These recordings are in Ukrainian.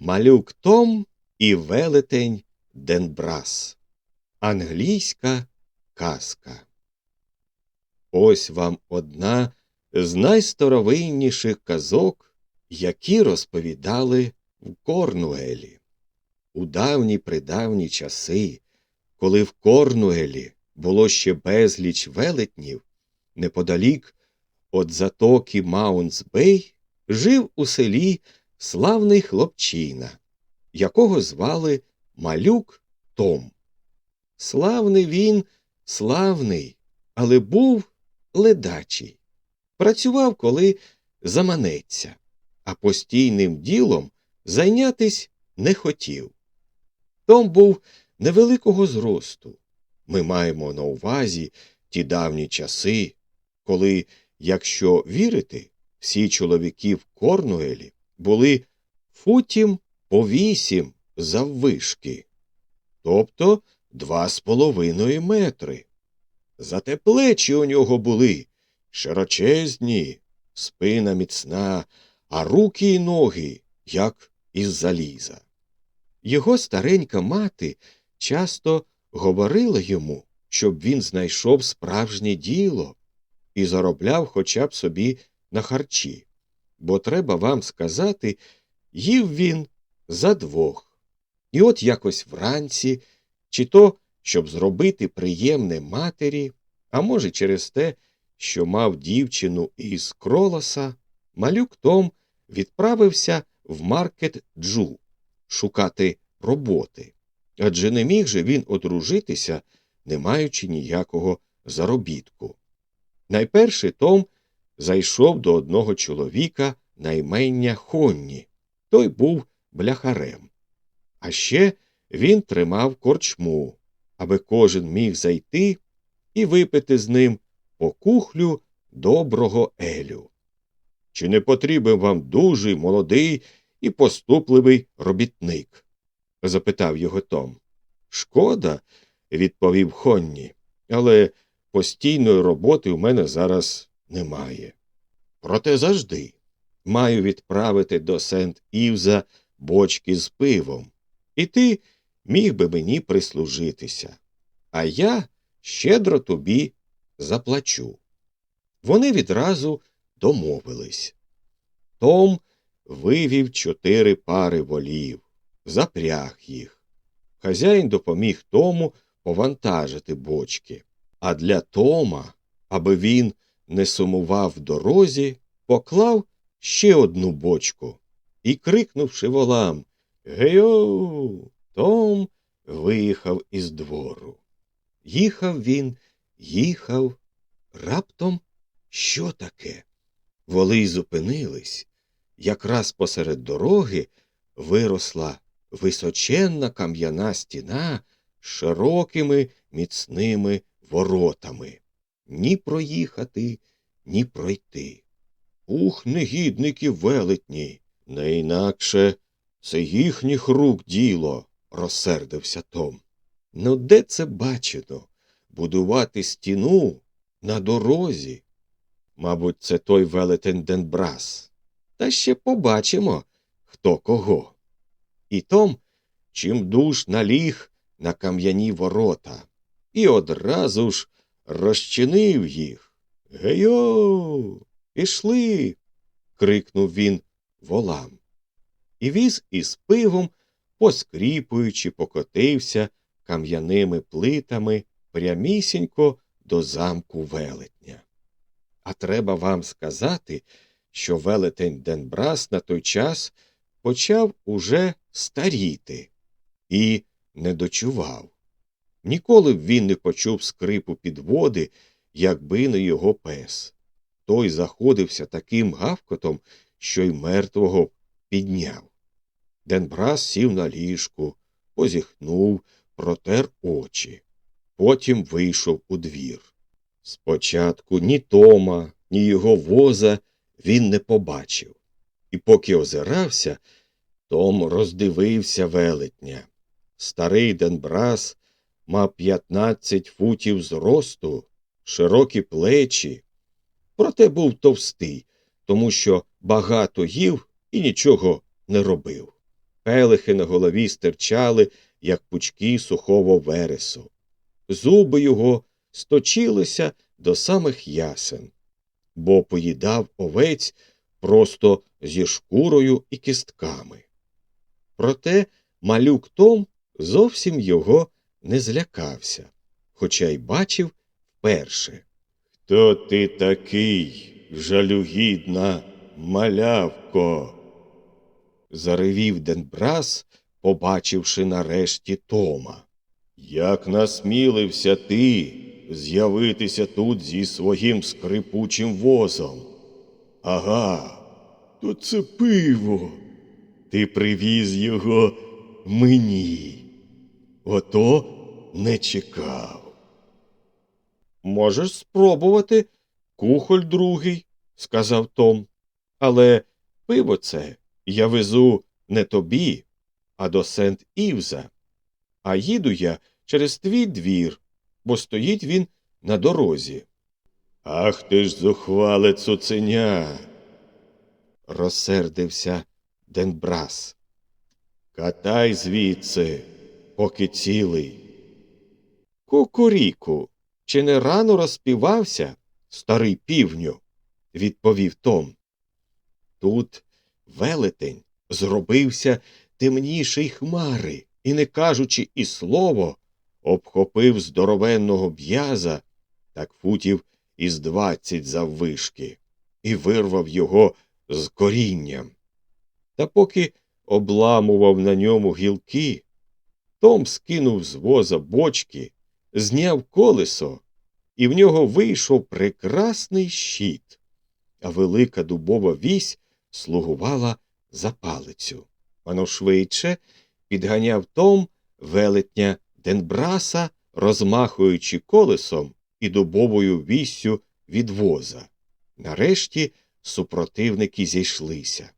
Малюк Том і велетень Денбрас. Англійська казка. Ось вам одна з найстаровинніших казок, які розповідали в Корнуелі. У давні придавні часи, коли в Корнуелі було ще безліч велетнів, неподалік від затоки Маунтсбей жив у селі славний хлопчина, якого звали Малюк Том. Славний він, славний, але був ледачий. Працював, коли заманеться, а постійним ділом зайнятись не хотів. Том був невеликого зросту. Ми маємо на увазі ті давні часи, коли, якщо вірити, всі чоловіки в Корнуелі були футім по вісім заввишки, тобто два з половиною метри. Зате плечі у нього були широчезні, спина міцна, а руки й ноги, як із заліза. Його старенька мати часто говорила йому, щоб він знайшов справжнє діло і заробляв хоча б собі на харчі, бо треба вам сказати, їв він за двох. І от якось вранці, чи то, щоб зробити приємне матері, а може, через те, що мав дівчину із кролоса, малюк Том відправився в маркет Джу шукати роботи. Адже не міг же він одружитися, не маючи ніякого заробітку. Найперше Том зайшов до одного чоловіка на імення Хонні. Той був бляхарем. А ще він тримав корчму, аби кожен міг зайти і випити з ним по кухлю доброго Елю. Чи не потрібен вам дуже молодий і поступливий робітник? запитав його Том. Шкода, відповів Хонні, але постійної роботи у мене зараз немає. Проте завжди маю відправити до Сент Івза бочки з пивом, і ти міг би мені прислужитися, а я щедро тобі заплачу. Вони відразу домовились. Том вивів чотири пари волів, запряг їх. Хазяїн допоміг тому повантажити бочки, а для Тома, аби він не сумував дорозі, поклав ще одну бочку і, крикнувши волам Гейоу, Том виїхав із двору. Їхав він, їхав. Раптом що таке? Воли зупинились. Якраз посеред дороги виросла височенна кам'яна стіна з широкими міцними воротами. Ні проїхати, ні пройти. Ух, негідники велетні, не інакше це їхніх рук діло, розсердився Том. Ну, де це бачено? Будувати стіну на дорозі. Мабуть, це той велетень Денбрас. Та ще побачимо, хто кого. І Том чим душ наліг на кам'яні ворота і одразу ж розчинив їх. Гейо, пішли. крикнув він волам. І віз із пивом, поскріпуючи, покотився кам'яними плитами прямісінько до замку велетня. А треба вам сказати, що велетень Денбрас на той час почав уже старіти і не дочував. Ніколи б він не почув скрипу підводи, якби не його пес. Той заходився таким гавкотом, що й мертвого підняв. Денбрас сів на ліжку, позіхнув, протер очі. Потім вийшов у двір. Спочатку ні Тома, ні його воза він не побачив. І поки озирався, Том роздивився велетня. Старий Денбрас мав 15 футів зросту, широкі плечі, проте був товстий, тому що багато їв і нічого не робив. Пелехи на голові стирчали, як пучки сухого вересу. Зуби його сточилися до самих ясен, бо поїдав овець просто зі шкурою і кістками. Проте малюк Том зовсім його не злякався, хоча й бачив вперше. Хто ти такий, жалюгідна малявко? заревів Денбрас, побачивши нарешті Тома. Як насмілився ти з'явитися тут зі своїм скрипучим возом? Ага, то це пиво. Ти привіз його мені. Ото не чекав. Можеш спробувати, кухоль другий, сказав Том. Але пиво це я везу не тобі, а до Сент Івза. А їду я через твій двір, бо стоїть він на дорозі. Ах ти ж зухвале цуценя. розсердився Денбрас. Катай звідси, поки цілий. Кукуріку, чи не рано розпівався, старий півню, відповів Том. Тут велетень зробився темніший хмари і, не кажучи і слово, обхопив здоровенного б'яза, так футів із двадцять заввишки, і вирвав його з корінням. Та поки обламував на ньому гілки, Том скинув з воза бочки, зняв колесо, і в нього вийшов прекрасний щит, а велика дубова вісь слугувала за палицю. Воно швидше підганяв Том велетня Денбраса, розмахуючи колесом і дубовою віссю від воза. Нарешті супротивники зійшлися.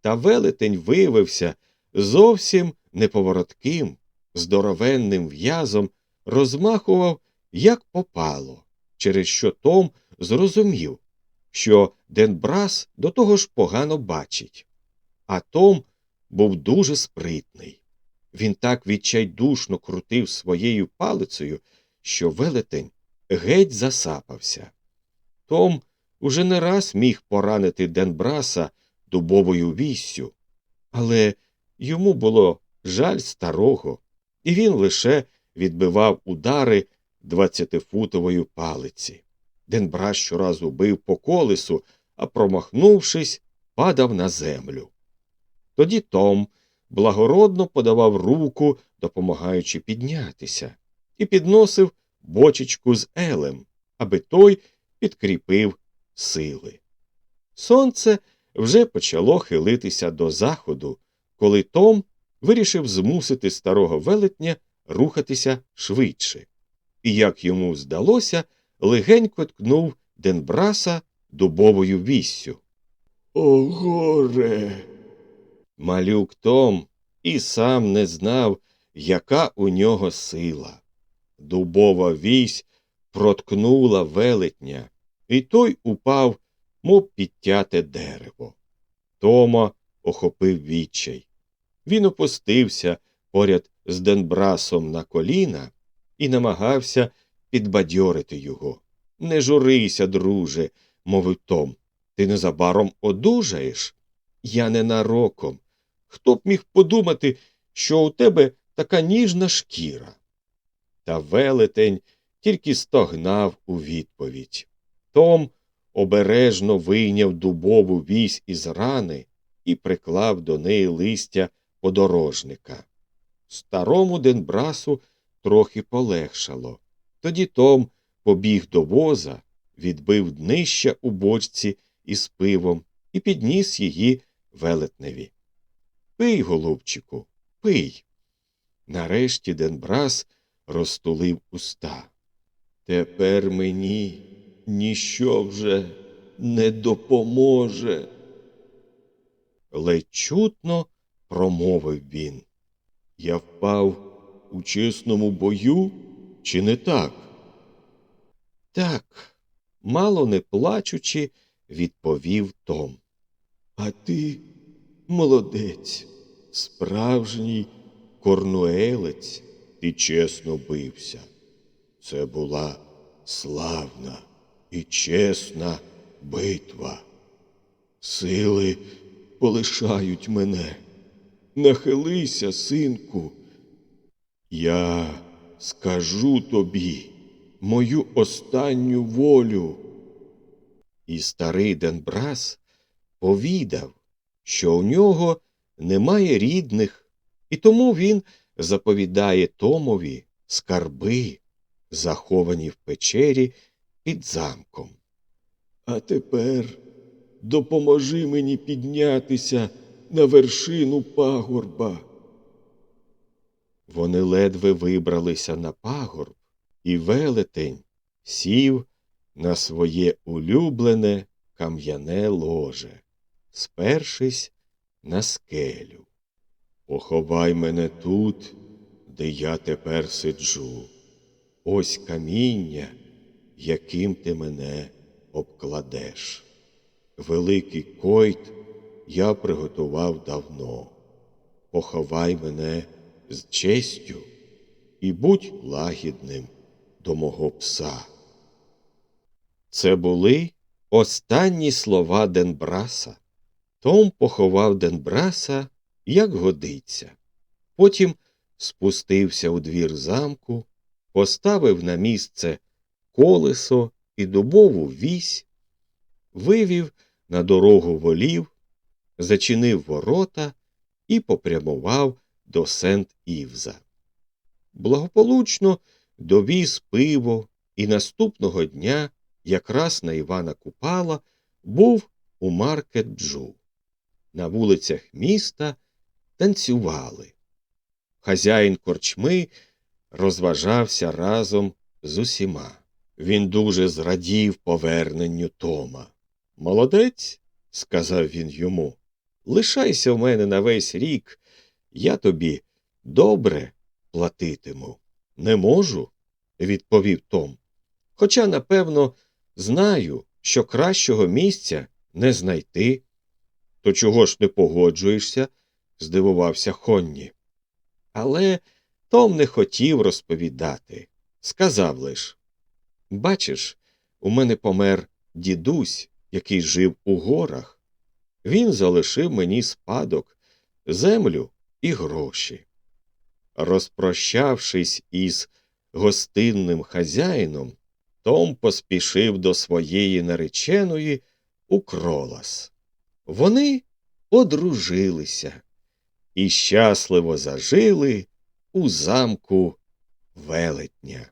Та велетень виявився зовсім неповоротким, здоровенним в'язом розмахував, як попало, через що Том зрозумів, що Денбрас до того ж погано бачить. А Том був дуже спритний. Він так відчайдушно крутив своєю палицею, що велетень геть засапався. Том уже не раз міг поранити Денбраса дубовою віссю, але йому було жаль старого, і він лише відбивав удари двадцятифутової палиці. Денбрас щоразу бив по колесу, а промахнувшись, падав на землю. Тоді Том благородно подавав руку, допомагаючи піднятися, і підносив бочечку з елем, аби той підкріпив сили. Сонце вже почало хилитися до заходу, коли Том вирішив змусити старого велетня рухатися швидше, і, як йому здалося, легенько ткнув Денбраса дубовою віссю. О, горе! Малюк Том і сам не знав, яка у нього сила. Дубова вісь проткнула велетня, і той упав, мов підтяте дерево. Тома охопив відчай. Він опустився поряд з Денбрасом на коліна і намагався підбадьорити його. Не журися, друже, мовив Том. Ти незабаром одужаєш? Я ненароком. Хто б міг подумати, що у тебе така ніжна шкіра? Та велетень тільки стогнав у відповідь. Том обережно вийняв дубову вісь із рани і приклав до неї листя подорожника. Старому Денбрасу трохи полегшало. Тоді Том побіг до воза, відбив днища у бочці із пивом і підніс її велетневі. Пий, голубчику, пий. Нарешті Денбрас розтулив уста. Тепер мені ніщо вже не допоможе. Ледь чутно промовив він. Я впав у чесному бою, чи не так? Так, мало не плачучи, відповів Том. А ти молодець. справжній корнуелець, ти чесно бився. Це була славна і чесна битва. Сили полишають мене. Нахилися, синку. Я скажу тобі мою останню волю. І старий Денбрас повідав, що у нього немає рідних, і тому він заповідає Томові скарби, заховані в печері під замком. А тепер допоможи мені піднятися на вершину пагорба. Вони ледве вибралися на пагорб, і велетень сів на своє улюблене кам'яне ложе, спершись на скелю. Поховай мене тут, де я тепер сиджу. Ось каміння, яким ти мене обкладеш. Великий койт я приготував давно. Поховай мене з честю і будь лагідним до мого пса. Це були останні слова Денбраса. Том поховав Денбраса, як годиться. Потім спустився у двір замку, поставив на місце колесо і дубову вісь, вивів на дорогу волів, зачинив ворота і попрямував до Сент Івза. Благополучно довіз пиво, і наступного дня, якраз на Івана Купала, був у маркет Джу. На вулицях міста танцювали. Хазяїн корчми розважався разом з усіма. Він дуже зрадів поверненню Тома. Молодець, сказав він йому, лишайся в мене на весь рік, я тобі добре платитиму. Не можу, відповів Том. Хоча, напевно, знаю, що кращого місця не знайти. То чого ж не погоджуєшся? здивувався Хонні. Але Том не хотів розповідати. Сказав лиш Бачиш, у мене помер дідусь, який жив у горах. Він залишив мені спадок, землю і гроші. Розпрощавшись із гостинним хазяїном, Том поспішив до своєї нареченої у кролас. Вони одружилися і щасливо зажили у замку велетня.